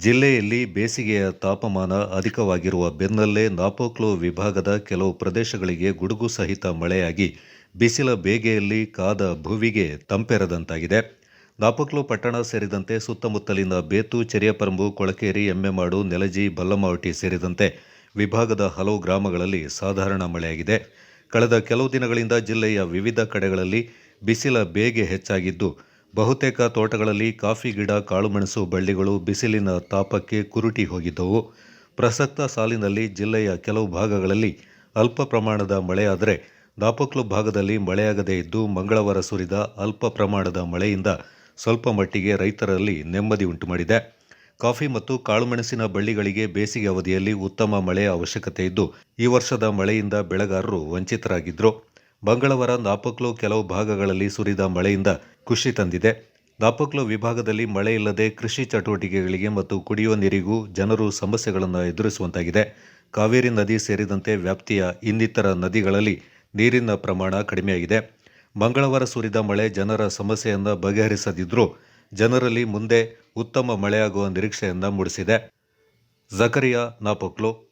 ಜಿಲ್ಲೆಯಲ್ಲಿ ಬೇಸಿಗೆಯ ತಾಪಮಾನ ಅಧಿಕವಾಗಿರುವ ಬೆನ್ನಲ್ಲೇ ನಾಪೋಕ್ಲು ವಿಭಾಗದ ಕೆಲವು ಪ್ರದೇಶಗಳಿಗೆ ಗುಡುಗು ಸಹಿತ ಮಳೆಯಾಗಿ ಬಿಸಿಲ ಬೇಗೆಯಲ್ಲಿ ಕಾದ ಭುವಿಗೆ ತಂಪೆರದಂತಾಗಿದೆ. ನಾಪೋಕ್ಲು ಪಟ್ಟಣ ಸೇರಿದಂತೆ ಸುತ್ತಮುತ್ತಲಿನ ಬೇತು, ಚೆರಿಯಪರಂಬು, ಕೊಳಕೇರಿ, ಎಮ್ಮೆಮಾಡು, ನೆಲಜಿ ಬಲ್ಲಮಾವಟಿ ಸೇರಿದಂತೆ ವಿಭಾಗದ ಹಲವು ಗ್ರಾಮಗಳಲ್ಲಿ ಸಾಧಾರಣ ಮಳೆಯಾಗಿದೆ. ಕಳೆದ ಕೆಲವು ದಿನಗಳಿಂದ ಜಿಲ್ಲೆಯ ವಿವಿಧ ಕಡೆಗಳಲ್ಲಿ ಬಿಸಿಲ ಬೇಗೆ ಹೆಚ್ಚಾಗಿದ್ದು ಬಹುತೇಕ ತೋಟಗಳಲ್ಲಿ ಕಾಫಿ ಗಿಡ, ಕಾಳುಮೆಣಸು ಬಳ್ಳಿಗಳು ಬಿಸಿಲಿನ ತಾಪಕ್ಕೆ ಕುರುಟಿ ಹೋಗಿದ್ದವು. ಪ್ರಸಕ್ತ ಸಾಲಿನಲ್ಲಿ ಜಿಲ್ಲೆಯ ಕೆಲವು ಭಾಗಗಳಲ್ಲಿ ಅಲ್ಪ ಪ್ರಮಾಣದ ಮಳೆಯಾದರೆ ದಾಪಕ್ಲು ಭಾಗದಲ್ಲಿ ಮಳೆಯಾಗದೇ ಇದ್ದು ಮಂಗಳವಾರ ಸುರಿದ ಅಲ್ಪ ಪ್ರಮಾಣದ ಮಳೆಯಿಂದ ಸ್ವಲ್ಪ ಮಟ್ಟಿಗೆ ರೈತರಲ್ಲಿ ನೆಮ್ಮದಿ ಉಂಟುಮಾಡಿದೆ. ಕಾಫಿ ಮತ್ತು ಕಾಳುಮೆಣಸಿನ ಬಳ್ಳಿಗಳಿಗೆ ಬೇಸಿಗೆ ಅವಧಿಯಲ್ಲಿ ಉತ್ತಮ ಮಳೆಯ ಅವಶ್ಯಕತೆ ಇದ್ದು ಈ ವರ್ಷದ ಮಳೆಯಿಂದ ಬೆಳೆಗಾರರು ವಂಚಿತರಾಗಿದ್ದರು ಮಂಗಳವಾರ ನಾಪಕ್ಲು ಕೆಲವು ಭಾಗಗಳಲ್ಲಿ ಸುರಿದ ಮಳೆಯಿಂದ ಖುಷಿ ತಂದಿದೆ. ನಾಪಕ್ಲು ವಿಭಾಗದಲ್ಲಿ ಮಳೆ ಇಲ್ಲದೆ ಕೃಷಿ ಚಟುವಟಿಕೆಗಳಿಗೆ ಮತ್ತು ಕುಡಿಯುವ ನೀರಿಗೂ ಜನರು ಸಮಸ್ಯೆಗಳನ್ನು ಎದುರಿಸುವಂತಾಗಿದೆ. ಕಾವೇರಿ ನದಿ ಸೇರಿದಂತೆ ವ್ಯಾಪ್ತಿಯ ಇನ್ನಿತರ ನದಿಗಳಲ್ಲಿ ನೀರಿನ ಪ್ರಮಾಣ ಕಡಿಮೆಯಾಗಿದೆ. ಮಂಗಳವಾರ ಸುರಿದ ಮಳೆ ಜನರ ಸಮಸ್ಯೆಯನ್ನು ಬಗೆಹರಿಸದಿದ್ದರೂ ಜನರಲ್ಲಿ ಮುಂದೆ ಉತ್ತಮ ಮಳೆಯಾಗುವ ನಿರೀಕ್ಷೆಯನ್ನು ಮೂಡಿಸಿದೆ. ಜಕರಿಯಾ ನಾಪೋಕ್ಲು